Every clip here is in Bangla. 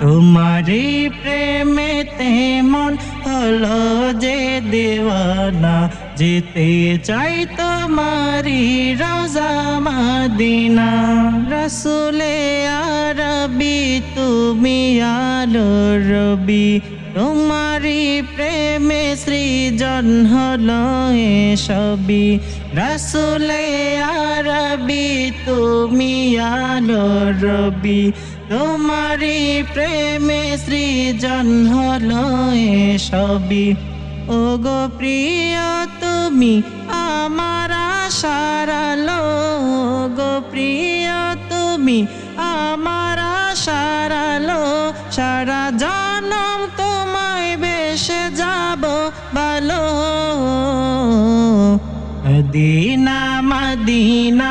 তোমারি প্রেমেতে মন হলো যে দেওয়ানা যেতে চাই তোমারি রোজা মদিনা রসুলে আরবি তুমি আলো রবি তোমারি প্রেমে সৃজন হলো এ সবই রসুলে আরবি তুমি আলো রবি তোমারি প্রেমে সৃজন হলো এ সবই ও গো প্রিয়, তুমি আমার আলো। গো প্রিয়, তুমি আমার আলো। সারা জনম তোমায় বেসে যাব ভালো। মদিনা মদিনা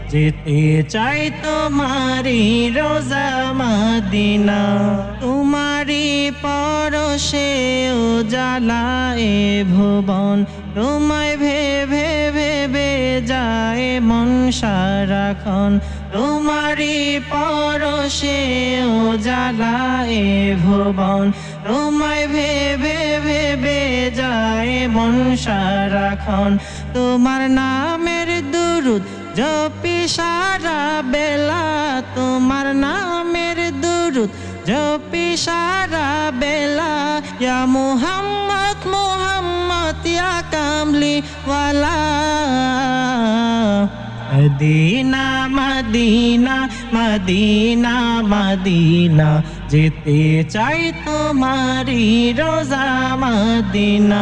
যেতে চাই তোমারি রোজা মাদিনা। তোমারি পরশে ও জ্বালায় ভুবন। তোমায় ভেবে ভেবে যায় মন সারাক্ষণ। তোমারি পরশে ও জ্বালায় ভুবন। তোমায় ভেবে ভেবে যায় মন সারাক্ষণ। তোমার নামের দুরুদ জপি সারা বেলা, তোমার নামের দুরুদ। জপি সারা বেলা, ইয়া মুহাম্মদ মুহাম্মদ, ইয়া কামলি ওয়ালা মদিনা মদিনা মদিনা মদিনা, যেতে চাই তোমারি রোজা মদিনা।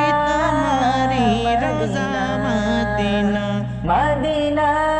রোজা মদিনা। মদিনা।